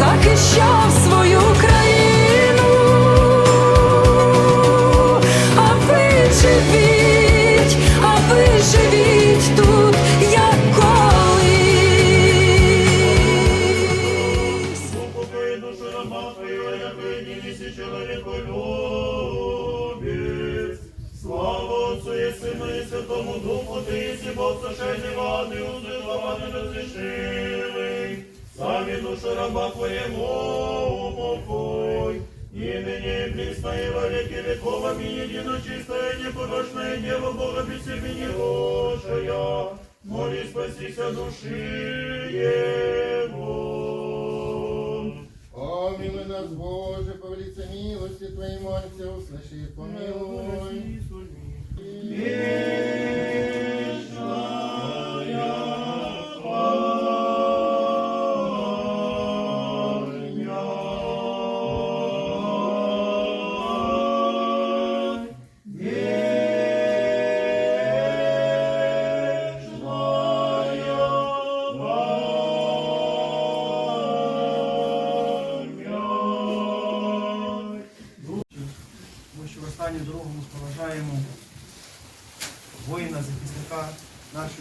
захищав свою країну, а ви живіть, а ви живіть тут, як колись. Упокой душу раба твоего, я принеси человеколюбец. Слава Отцу и Сыну и Святому Духу, Ты еси Бог сошедший воды, узыслованы разрешилый. Сами душу раба Твоего упокой. И ныне и присно и во веки веков, аминь, едино чистая, непорочная Дева Бога, без себе не ложая. Молись, спасися души Его. Помилуй нас, Боже, по милости Твоей, молимся, услыши, помилуй.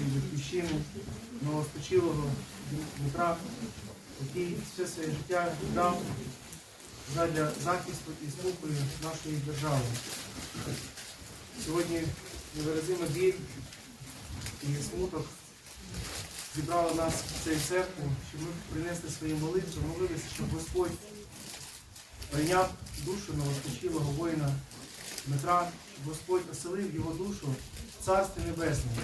Батьківщини, новоспочилого Дмитра, який все своє життя дав задля захисту і спокою нашої держави. Сьогодні невиразима біль і смуток зібрали нас в цю церкву, щоб ми принесли свої молитви, молилися, щоб Господь прийняв душу новоспочилого воїна Дмитра, щоб Господь оселив його душу в Царстві Небесному.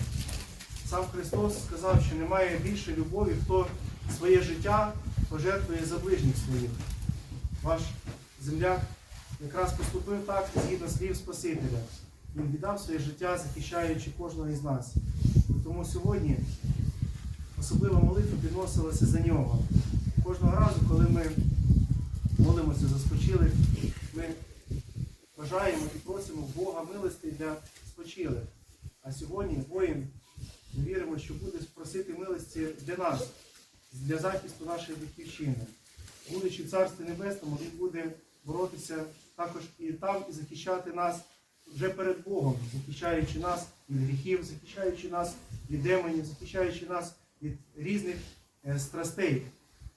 Сам Христос сказав, що немає більше любові, хто своє життя пожертвує за ближніх своїх. Ваш земляк якраз поступив так, згідно слів Спасителя. Він віддав своє життя, захищаючи кожного із нас. Тому сьогодні особлива молитва підносилася за нього. Кожного разу, коли ми молимося за спочилих, ми бажаємо і просимо Бога милости для спочилих. А сьогодні воїн, віримо, що буде просити милості для нас, для захисту нашої батьківщини. Будучи в Царстві Небесному, він буде боротися також і там, і захищати нас вже перед Богом, захищаючи нас від гріхів, захищаючи нас від демонів, захищаючи нас від різних е, страстей.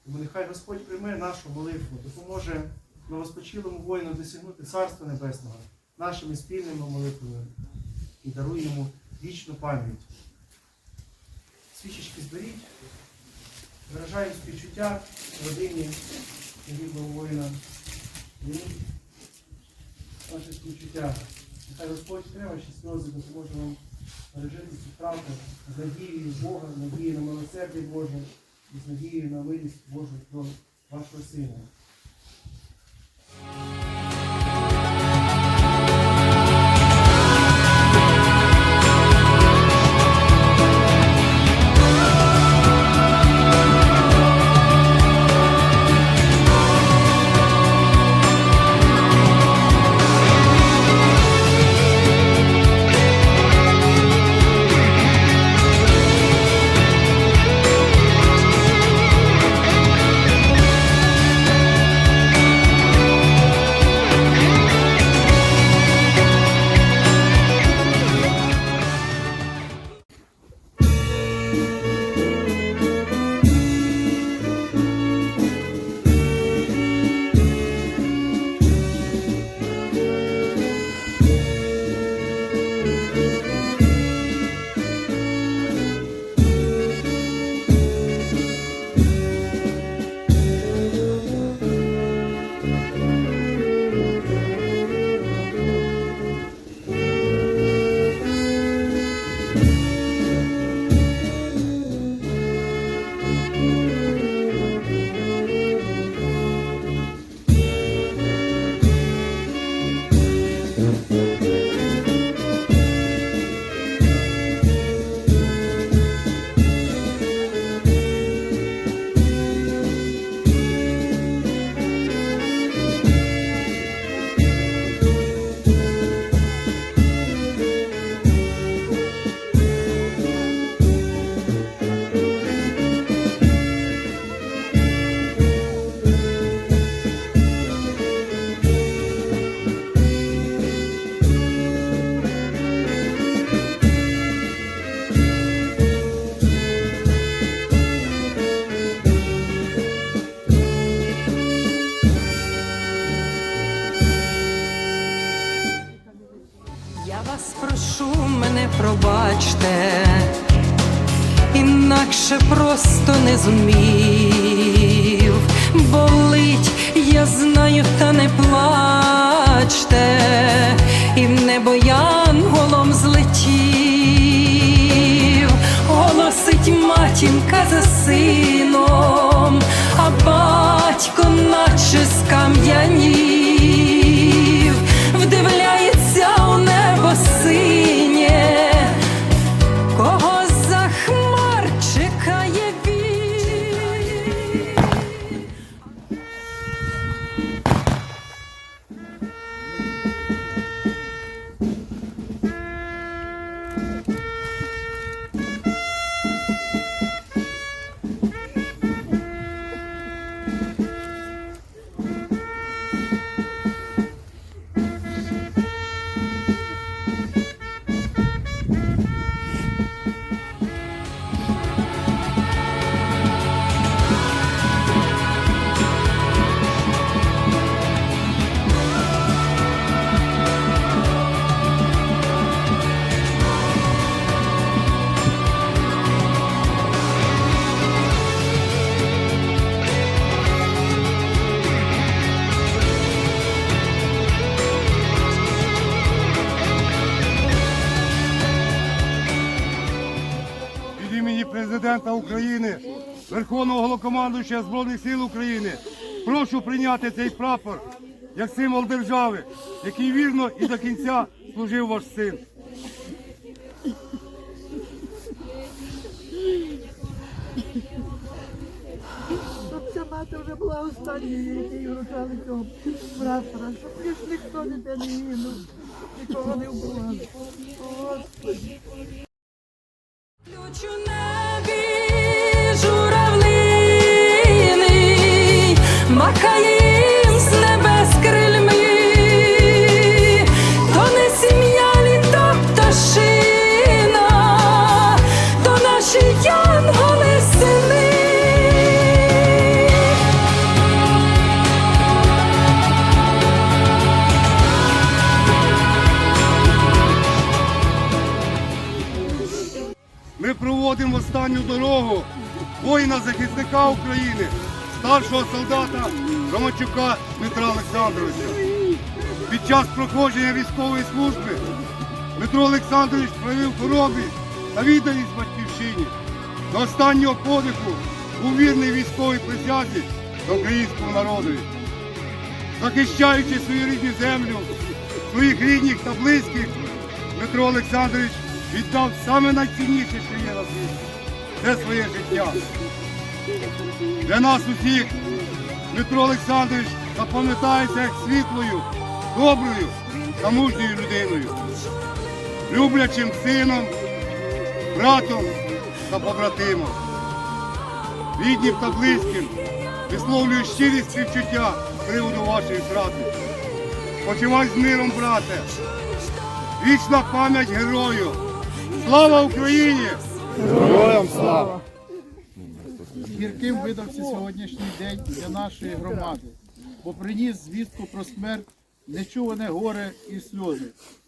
Тому нехай Господь прийме нашу молитву, допоможе новоспочилому воїну досягнути Царства Небесного нашими спільними молитвами і дарує йому вічну пам'ять. Свічечки зберіть, виражаю співчуття родині загиблого воїна. Наше співчуття. Нехай Господь тримає сльози, допоможе вам пережити цю правду з надією Бога, надією на милосердя Боже і з надією на милість Божу до вашого сина. Інакше просто не зумів. Болить, я знаю, та не плачте, і в небо янголом злетів, голосить матінка за сином, а батько наче скам'янів, президента України, Верховного Головнокомандуюча Збройних сил України, прошу прийняти цей прапор як символ держави, який вірно і до кінця служив ваш син. Щоб ця мати вже була останньою, який вручали цього прапора, щоб більш ніхто ніде не гинув, нікого не вбивав. Господи. Ми проводимо останню дорогу воїна-захисника України, старшого солдата Романчука Дмитра Олександровича. Під час проходження військової служби Дмитро Олександрович проявив хоробрість та відданість батьківщині. До останнього подиху був вірний військовій присязі до українського народу. Захищаючи свою рідну землю, своїх рідних та близьких, Дмитро Олександрович віддав саме найцінніше, що є на світі. Це своє життя. Для нас усіх Дмитро Олександрович запам'ятається як світлою, доброю та мужньою людиною, люблячим сином, братом та побратимом. Ріднім та близьким висловлюю щирі співчуття приводу вашої втрати. Почувай з миром, брате! Вічна пам'ять герою! Слава Україні! гірким видався сьогоднішній день для нашої громади, бо приніс звістку про смерть, нечуване горе і сльози.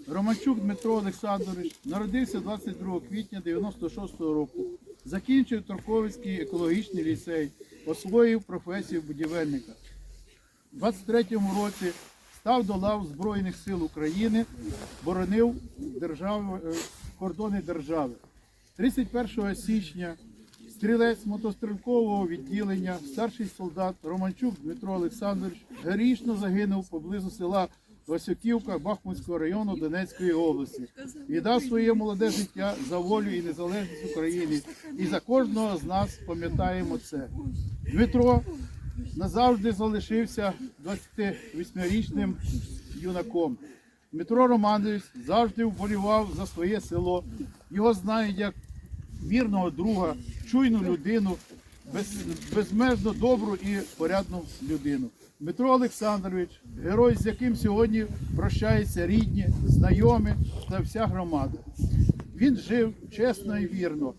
Романчук Дмитро Олександрович народився 22 квітня 96-го року. Закінчив Торковицький екологічний ліцей, освоїв професію будівельника. У 23-му році став до лав Збройних сил України, боронив державу, е, кордони держави. 31 січня стрілець мотострілкового відділення, старший солдат Романчук Дмитро Олександрович героїчно загинув поблизу села Васюківка Бахмутського району Донецької області. Віддав своє молоде життя за волю і незалежність України. І за кожного з нас пам'ятаємо це. Дмитро назавжди залишився 28-річним юнаком. Дмитро Романович завжди вболівав за своє село. Його знають як вірного друга, чуйну людину, без, безмежно добру і порядну людину. Дмитро Олександрович, герой, з яким сьогодні прощаються рідні, знайомі та вся громада. Він жив чесно і вірно.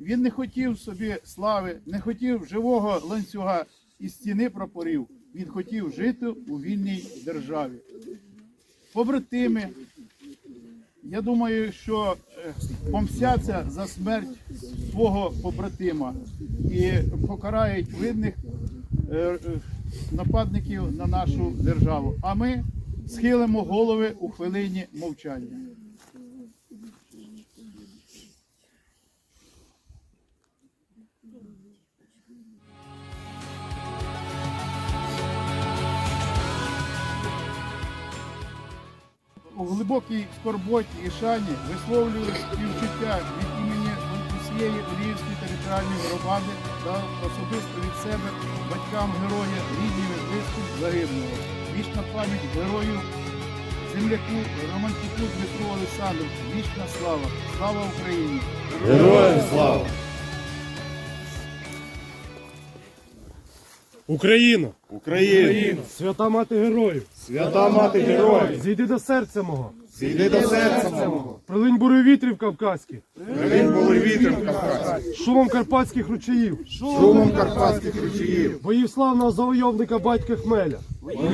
Він не хотів собі слави, не хотів живого ланцюга і стіни прапорів. Він хотів жити у вільній державі. Побратими, я думаю, що помстяться за смерть свого побратима і покарають винних е, е, нападників на нашу державу. А ми схилимо голови у хвилині мовчання. У глибокій скорботі і шані висловлюю співчуття від імені усієї Львівської територіальної громади та особисто від себе батькам героя, рідним і близьким загиблого. Вічна пам'ять герою, земляку, романтику Дмитру Олександровичу. Вічна слава! Слава Україні! Героям слава! Україна, Україна! свята мати героїв, Свята мати героїв! зійди до серця мого, Зійди до серця мого! прилинь бурю вітрів кавказьких, Прилинь були вітром Кавказький, шумом карпатських ручаїв, шумом карпатських ручаїв, боїв славного завойовника батька Хмеля,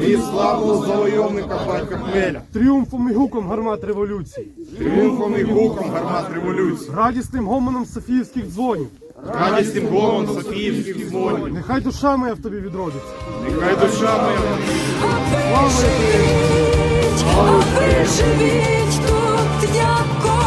від славного завойовника батька Хмеля, тріумфом і гуком гармат революції, тріумфом і гуком гармат революції, радісним гомоном Софіївських дзвонів радісним голом Софіївських звонів. Нехай душа моя в тобі відродиться. Нехай душа моя. Опишіть, опишіть тут дякую.